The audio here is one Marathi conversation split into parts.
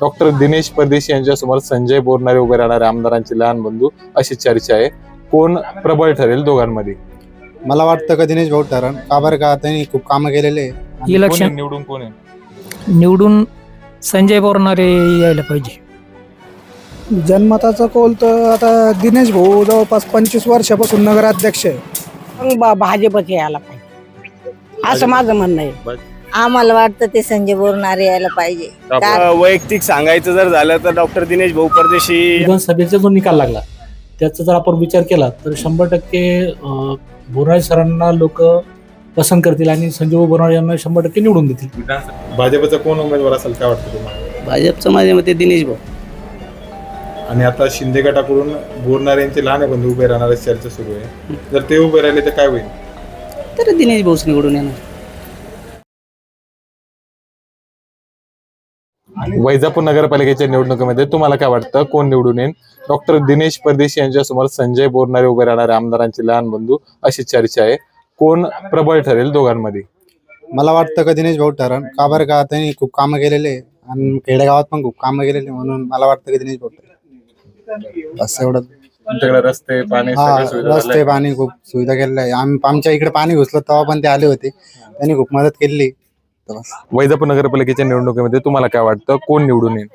डॉक्टर दिनेश परदेशी यांच्यासमोर संजय बोरणारे उभे राहणारे आमदारांचे लहान बंधू अशी चर्चा आहे. कोण प्रबळ ठरेल दोघांमध्ये? मला वाटतं का दिनेश भाऊ ठरण का बरं का त्यांनी खूप कामं केलेले आहे. आणि कोण इलेक्शन आहे, निवडून कोण आहे? निवडून संजय बोरणारे यायला पाहिजे. जनमताचा कौल तर आता दिनेश भाऊ जवळपास पंचवीस वर्षापासून नगराध्यक्ष आहे. मग भाजपच यायला पाहिजे. असं माझं म्हणणं आहे. आम्हाला वाटतं ते संजय बोरणारे यायला पाहिजे. वैयक्तिक सांगायचं जर झालं तर डॉक्टर दिनेश भाऊ परदेशी विधानसभेचा जो निकाल लागला त्याचा जर आपण विचार केला तर शंभर टक्के बोराळे सरांना लोक पसंत करतील आणि संजय बोराळे यांना शंभर टक्के निवडून देतील. भाजपचा कोण उमेदवार असेल काय वाटतं तुम्हाला? भाजपचं माझ्या मते दिनेश भाऊ. आणि आता शिंदे गटाकडून बोरणारे यांचे लहान बंधू उभे राहणार चर्चा सुरू आहे. जर ते उभे राहिले तर काय होईल? तर दिनेश भाऊच निवडून येणार. वैजापूर नगरपालिकेच्या निवडणुकीमध्ये तुम्हाला काय वाटतं? कोण निवडून येईल डॉक्टर दिनेश परदेशी यांच्यासमोर संजय बोरणारे उभे राहणारे आमदारांचे लहान बंधू अशी चर्चा आहे. कोण प्रबळ ठरेल दोघांमध्ये? मला वाटतं का दिनेश भाऊ ठरण का बरं का? त्यांनी खूप कामं केलेले. आणि खेडेगावात पण खूप कामं केलेली. म्हणून मला वाटतं की दिनेश भाऊ बस एवढं तुमच्याकडे रस्ते पाणी हा सगळ्या सुविधा रस्ते. पाणी खूप सुविधा केलेल्या आहे आम्ही आमच्या इकडे पाणी घुसलं तेव्हा पण ते आले होते. त्यांनी खूप मदत केली वैजापूर नगरपालिकेच्या निवडणुकीमध्ये तुम्हाला काय वाटतं? कोण निवडून येईल?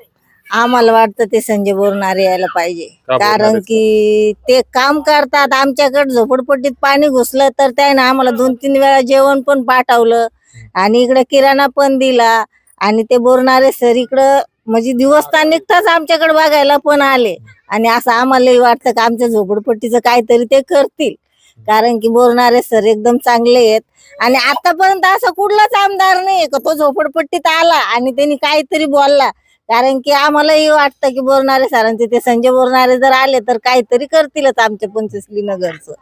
आम्हाला वाटतं ते संजय बोरणारे यायला पाहिजे. का कारण? की ते काम करतात. आमच्याकडे झोपडपट्टीत पाणी घुसलं तर त्याने आम्हाला दोन तीन वेळा जेवण पण पाठवलं. आणि इकडे किराणा पण दिला. आणि ते बोरणारे सर इकडं म्हणजे दिवस तर निघताच आमच्याकडे बघायला पण आले. आणि असं आम्हालाही वाटतं का आमच्या झोपडपट्टीचं काहीतरी ते करतील. कारण की बोरणारे सर एकदम चांगले आहेत. आणि आतापर्यंत असा कुठलाच आमदार नाही का तो झोपडपट्टीत आला आणि त्यांनी काहीतरी बोलला. कारण की आम्हालाही वाटतं की बोरणारे सरांचे ते संजय बोरणारे जर आले तर काहीतरी करतीलच आमच्या पंचवीसली नगरचं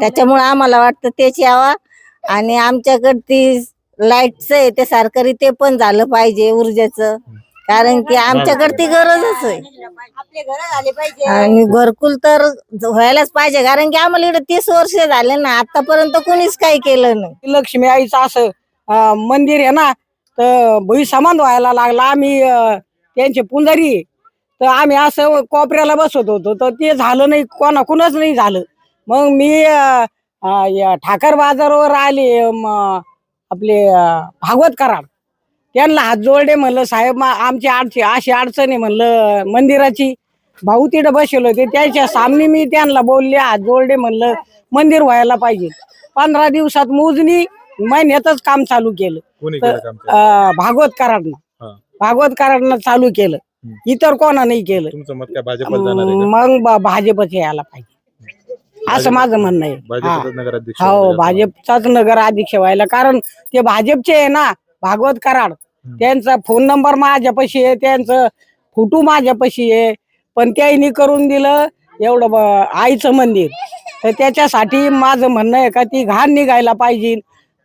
त्याच्यामुळे आम्हाला वाटतं तेच यावा. आणि आमच्याकडती लाईटचं आहे ते सरकारी ते पण झालं पाहिजे ऊर्जेचं. कारण की आमच्याकडे ती गरजच आहे. आणि घरकुल तर व्हायलाच पाहिजे. कारण की आम्हाला इकडे तीस वर्ष झाले ना आतापर्यंत कोणीच काही केलं नाही. लक्ष्मी आईचं असं अं, मंदिर आहे ना तर भुई समान व्हायला लागला. आम्ही अं, त्यांचे पुंजारी आहे. तर आम्ही असं कोपऱ्याला बसत होतो. तर ते झालं नाही कोणाकुणच नाही झालं. मग मी अं, अं, या ठाकर बाजारावर आले म, आपले अं, भागवत कराड त्यांना हात जोडले म्हणलं साहेब आमची अडची अशी अडचण आहे म्हणलं मंदिराची. भाऊ तिथं बसले होते. त्याच्या सामने मी त्यांना बोलले हात जोडले म्हणलं मंदिर व्हायला पाहिजे. पंधरा दिवसात मोजणी महिन्यातच काम चालू केलं. तर, भागवत कराडनं. भागवत कराडनं चालू केलं. इतर कोणा नाही केलं? मग भाजपच यायला पाहिजे. असं माझं म्हणणं आहे. हा. भाजपचाच नगर अध्यक्ष व्हायला. कारण ते भाजपचे आहे ना भागवत कराड. त्यांचा फोन नंबर माझ्यापाशी आहे त्यांचं फोटो माझ्यापाशी आहे. पण त्यांनी करून दिलं एवढं आईचं मंदिर. तर त्याच्यासाठी माझं म्हणणं आहे का ती घाण निघायला पाहिजे.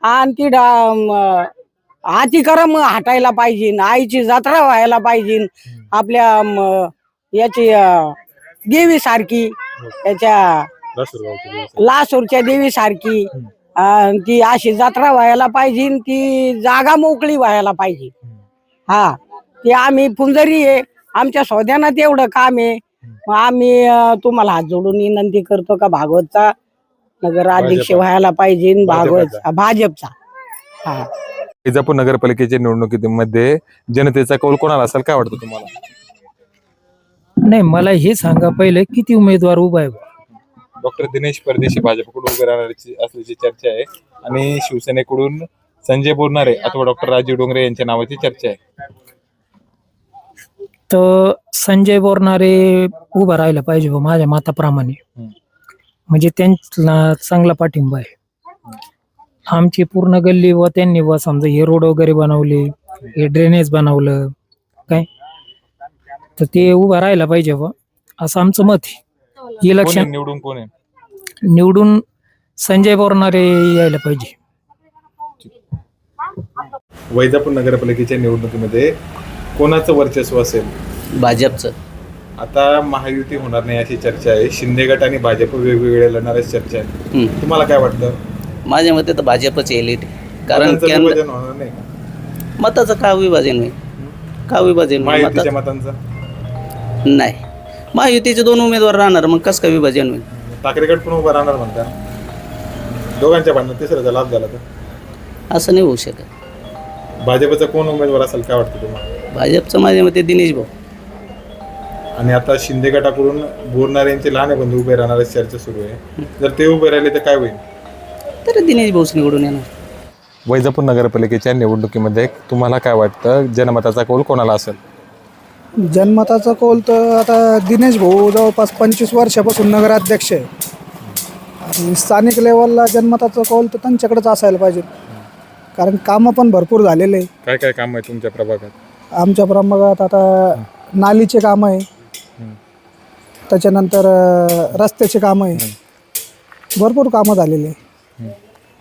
आणि ती अतिक्रम हटायला पाहिजे. आईची जत्रा व्हायला पाहिजे. आपल्या याची देवी सारखी त्याच्या दिवस. लासूरच्या देवी सारखी ती अशी जत्रा व्हायला पाहिजे आणि ती जागा मोकळी व्हायला पाहिजे. हा ते आम्ही पुंजरी आहे आमच्या सौद्यानात एवढं काम आहे. मग आम्ही अं, तुम्हाला हात जोडून विनंती करतो का भागवतचा? नगर अध्यक्ष भाजपा. व्हायला पाहिजे भागवत भाजपाचा. भाजपचा. हा. वैजापूर नगरपालिकेच्या निवडणुकीमध्ये जनतेचा कौल कोणाला असेल? काय वाटतं तुम्हाला? नाही मला हे सांगा पहिले किती उमेदवार उभा आहे डॉक्टर दिनेश परदेशी भाजपकडून उभे राहण्याची असल्याची चर्चा आहे. आणि शिवसेनेकडून संजय बोरणारे अथवा डॉक्टर राजीव डोंगरे यांच्या नावाची चर्चा आहे. तर संजय बोरणारे उभा राहायला पाहिजे बुवा माझ्या मताप्रमाणे. म्हणजे त्यांना चांगला पाठिंबा आहे. आमची पूर्ण गल्ली व त्यांनी व समजा हे रोड वगैरे बनवले हे ड्रेनेज बनवलं काय? तर ते उभा राहायला पाहिजे बुवा असं आमचं मत आहे. कोण आहे? इलेक्शन निवडून कोण आहे? निवडून संजय बोरणारे यायला पाहिजे. वैजापूर नगरपालिकेच्या निवडणुकीमध्ये कोणाचं वर्चस्व असेल? भाजपचं. आता महायुती होणार नाही अशी चर्चा आहे. शिंदे गट आणि भाजप वेगवेगळे लढणाऱ्या चर्चा आहे हम्म. तुम्हाला काय वाटतं? माझ्या मते तर भाजपच येईल कारण मतांचं विभाजन होणार नाही. का? मताचं का विभाजन होईल? का विभाजन होईल? महायुतीच्या मतांचा? नाही. महायुतीचे दोन उमेदवार राहणार मग कसं काय विभाजन होईल? ठाकरे गट पण उभा राहणार म्हणता. दोघांच्या भांडणात तिसऱ्याचा लाभ झाला तर? असं नाही होऊ शकत. भाजपचा कोण उमेदवार असेल काय वाटतं तुम्हाला? भाजपचं माझ्या मते दिनेश भाऊ. आणि आता शिंदे गटाकडून बोरणारे यांचे लहान बंधू उभे राहणार अशी चर्चा सुरू आहे. जर ते उभे राहिले तर काय होईल? तर दिनेश भाऊच निवडून येणार. वैजापूर नगरपालिकेच्या निवडणुकीमध्ये तुम्हाला काय वाटतं? जनमताचा कौल कोणाला असेल? जनमताचा कौल तर आता दिनेश भाऊ जवळपास पंचवीस वर्षापासून नगराध्यक्ष आहे. आणि स्थानिक लेवलला जनमताचा कौल तर त्यांच्याकडेच असायला पाहिजे. कारण कामं पण भरपूर झालेले आहे. काय काय काम आहे तुमच्या प्रभागात? आमच्या प्रभागात आता नालीचे कामं आहे. त्याच्यानंतर अं, रस्त्याचे कामं आहे. भरपूर कामं झालेले आहे.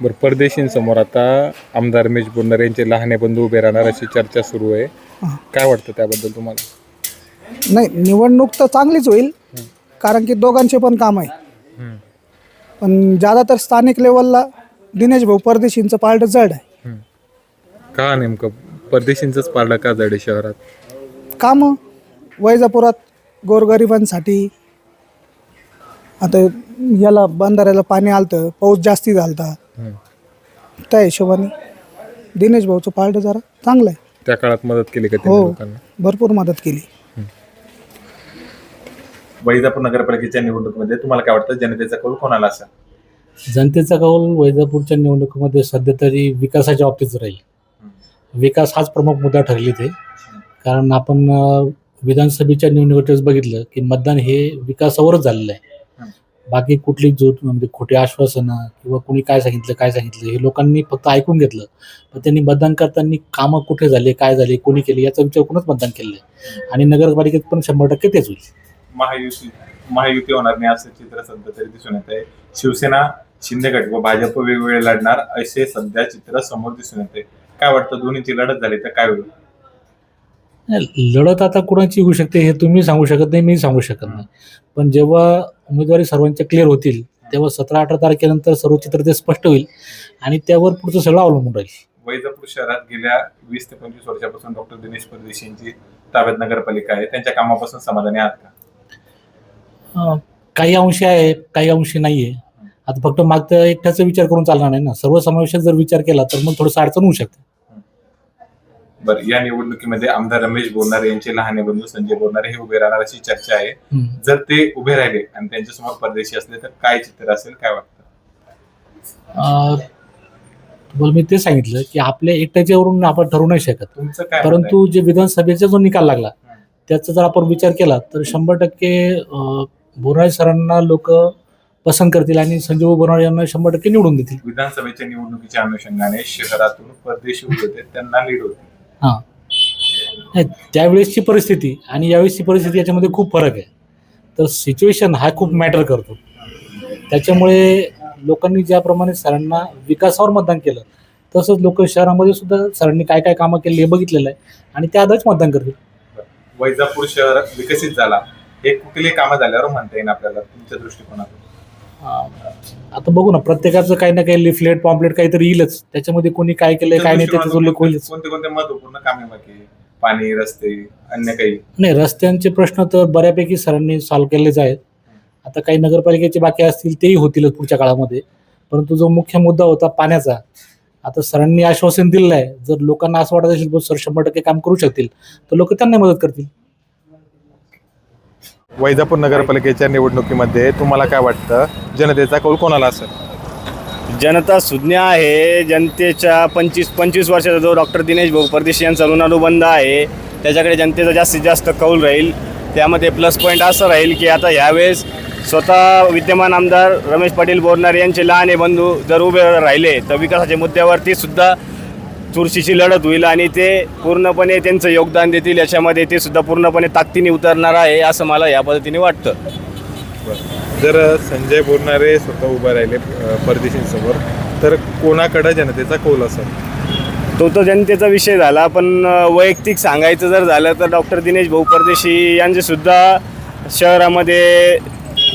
बरं परदेशींसमोर आता आमदार रमेश बोरणारे यांचे लहाने बंधू उभे राहणार अशी चर्चा सुरू आहे. काय वाटतं त्याबद्दल तुम्हाला? नाही निवडणूक तर चांगलीच होईल कारण की दोघांचे पण काम आहे. पण ज्यादातर स्थानिक लेवलला दिनेश भाऊ परदेशींचं पार्ट जड आहे. का नेमकं? परदेशींचंच पारडं का जडे शहरात? कामं वैजापुरात गोरगरिबांसाठी. आता याला बंधाऱ्याला पाणी आलतं पाऊस जास्ती झालता. त्या हिशोबाने दिनेश भाऊचं पार्ट जरा चांगलं आहे. त्या काळात मदत केली का त्यांनी हो लोकांना? भरपूर मदत केली. वैजापूर नगरपालिकेच्या निवडणुकीमध्ये तुम्हाला काय वाटतं? जनतेचा कौल कोणाला असेल? जनतेचा कौल वैजापूरच्या निवडणुकीमध्ये सध्या तरी विकासाच्या बाबतीत राहील. विकास हाच प्रमुख मुद्दा ठरले ते. कारण आपण विधानसभेच्या निवडणुकीत बघितलं की मतदान हे विकासावरच झालेलं आहे. बाकी कुठली जो म्हणजे खोटी आश्वासनं किंवा कोणी काय सांगितलं काय सांगितलं हे लोकांनी फक्त ऐकून घेतलं. पण त्यांनी मतदान करताना कामं कुठे झाले काय झाले कोणी केले याचा विचार करूनच मतदान केलं आहे आणि नगरपालिकेत पण शंभर टक्के तेच होईल. महायुती महायुती होणार नाही असं चित्र सध्या तरी दिसून येत आहे शिवसेना शिंदे गट व भाजप वेगवेगळे लढणार असे सध्या चित्र समोर दिसून येते काय वाटतं? दोन्हीची लढत झाली तर काय होईल? लढत आता कुणाची होऊ शकते हे तुम्ही सांगू शकत नाही मी सांगू शकत नाही. पण जेव्हा उमेदवारी सर्वांच्या क्लिअर होतील तेव्हा सतरा अठरा तारखेनंतर सर्व चित्र ते स्पष्ट होईल आणि त्यावर पुढचं सगळं अवलंबून राहील. वैजापूर शहरात गेल्या वीस ते पंचवीस वर्षापासून डॉक्टर दिनेश परदेशी यांची ताब्यात नगरपालिका आहे. त्यांच्या कामापासून समाधानी आहात का? काही अंशी आहे काही अंशी नाही आहे आता फक्त मागच्या एकट्याचा विचार करून चालणार नाही ना. सर्वसमावेशक जर विचार केला तर मग थोडंसं अडचण होऊ शकते. बरं या निवडणुकीमध्ये आमदार रमेश बोरणारे यांचे लहाने बंधू संजय बोरणारे हे उभे राहणार अशी चर्चा आहे. जर ते उभे राहिले आणि त्यांच्यासमोर परदेशी असले तर काय चित्र असेल काय वाटतं? तुम्हाला मी ते सांगितलं की आपल्या एकट्याच्यावरून आपण ठरवू नाही शकत? परंतु जे विधानसभेचा जो निकाल लागला त्याचा जर आपण विचार केला तर शंभर टक्के बोराळे सरांना लोक पसंत करतील आणि संजीव बोराळे यांना शंभर टक्के निवडून देतील. विधानसभेच्या निवडणुकीच्या अनुषंगाने शहरातून परदेशी होते त्यांना लीड होते. हां. नाही त्यावेळेसची परिस्थिती आणि यावेळेसची परिस्थिती याच्यामध्ये खूप फरक आहे. तर सिच्युएशन हा खूप मॅटर करतो. त्याच्यामुळे लोकांनी ज्याप्रमाणे सरांना विकासावर मतदान केलं तसंच लोक शहरामध्ये सुद्धा सरांनी काय काय कामं केली हे बघितलेलं आहे आणि त्या आधारच मतदान करतील. वैजापूर शहर विकसित झाला. हे कुठले कामं झाल्यावर म्हणता येईल आपल्याला तुमच्या दृष्टिकोनातून. आता बघू ना प्रत्येकाचं काही ना काही लिफलेट पॉम्पलेट काहीतरी येईलच. त्याच्यामध्ये कोणी काय केलंय काय नाही त्याचा उल्लेख होईलच. कोणते कोणते महत्त्वपूर्ण कामे बाकी? पाणी रस्ते अन्य काही? नाही रस्त्यांचे प्रश्न तर बऱ्यापैकी सरांनी सॉल्व्ह केलेच आहेत. आता काही नगरपालिकेचे बाकी असतील तेही होतीलच पुढच्या काळामध्ये. परंतु जो मुख्य मुद्दा होता पाण्याचा आता सरांनी आश्वासन दिलेलं आहे. जर लोकांना असं वाटत असेल सर शंभर टक्के काम करू शकतील तर लोक त्यांना मदत करतील. वैजापूर नगरपालिकेच्या निवडणुकीमध्ये तुम्हाला काय वाटतं? जनतेचा कौल कोणाला असेल? जनता सुज्ञ आहे. जनतेच्या पंचवीस पंचवीस वर्षाचा जो डॉक्टर दिनेश भाऊ परदेशी यांचा ऋणानुबंध आहे त्याच्याकडे जनतेचा जास्तीत जास्त कौल राहील. त्यामध्ये प्लस पॉईंट असं राहील की आता ह्यावेळेस स्वतः विद्यमान आमदार रमेश पाटील बोरणारे यांचे लहाने बंधू जर उभे राहिले तर विकासाच्या मुद्द्यावरती सुद्धा चुरशीची लढत होईल आणि ते पूर्णपणे त्यांचं योगदान देतील याच्यामध्ये ते सुद्धा पूर्णपणे ताकदीने उतरणार आहे असं मला या पद्धतीने वाटतं. जर संजय बोरणारे स्वतः उभे राहिले परदेशींसमोर तर कोणाकडे जनतेचा कौल असेल? तो तर जनतेचा विषय झाला पण वैयक्तिक सांगायचं जर झालं तर डॉक्टर दिनेश भाऊ परदेशी यांचे सुद्धा शहरामध्ये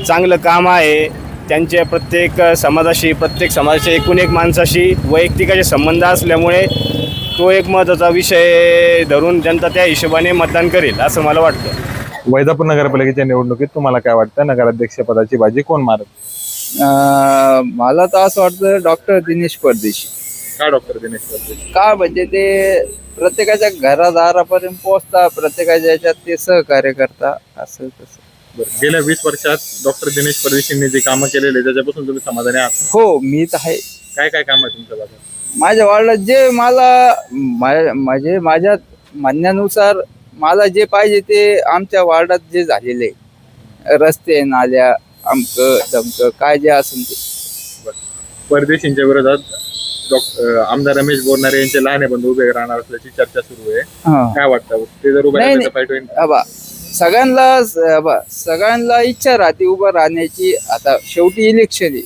चांगलं काम आहे. त्यांच्या प्रत्येक समाजाशी प्रत्येक समाजाच्या एकूण एक माणसाशी वैयक्तिकाचे संबंध असल्यामुळे तो एक महत्त्वाचा विषय धरून जनता त्या हिशोबाने मतदान करेल असं मला वाटतं. वैजापूर नगरपालिकेच्या निवडणुकीत तुम्हाला काय वाटतं? नगराध्यक्ष पदाची बाजी कोण मारत मला तर असं वाटतं डॉक्टर दिनेश परदेशी. काय डॉक्टर दिनेश परदेशी? का म्हणजे ते प्रत्येकाच्या घरादारापर्यंत पोहोचता प्रत्येकाच्या याच्यात ते सहकार्य करता असं तसं. बरं. गेल्या वीस वर्षात डॉक्टर दिनेश परदेशींनी जे कामं केलेले त्याच्यापासून तुम्ही समाधानी आहात? हो मी तर आहे. काय काय काम आहे तुमच्या भागात माझ्या वार्डात जे मला मा- म्हणजे माझ्या म्हणण्यानुसार मला जे पाहिजे ते आमच्या वार्डात जे झालेले. रस्ते नाल्या अमकं दमकं काय जे असेल ते. परदेशींच्या विरोधात डॉक्टर आमदार रमेश बोरनारे यांचे लहान बंधू उभे राहणार असल्याची चर्चा सुरू आहे. हां. काय वाटतं? ते जर उभे नाही, राहिले नाही. तर फाईट होईल? अबा सगळ्यांना सगळ्यांना इच्छा राहते उभं राहण्याची. आता शेवटी इलेक्शन आहे.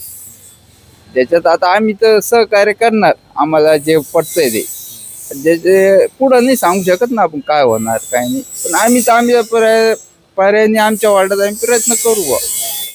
त्याच्यात आता आम्ही तर सहकार्य करणार. आम्हाला जे पटतंय ते. ज्याचे पुढं नाही सांगू शकत ना आपण काय होणार काय नाही. पण आम्ही तर आम्ही पर्याय पर्यायाने आमच्या वार्डात आम्ही प्रयत्न करू बा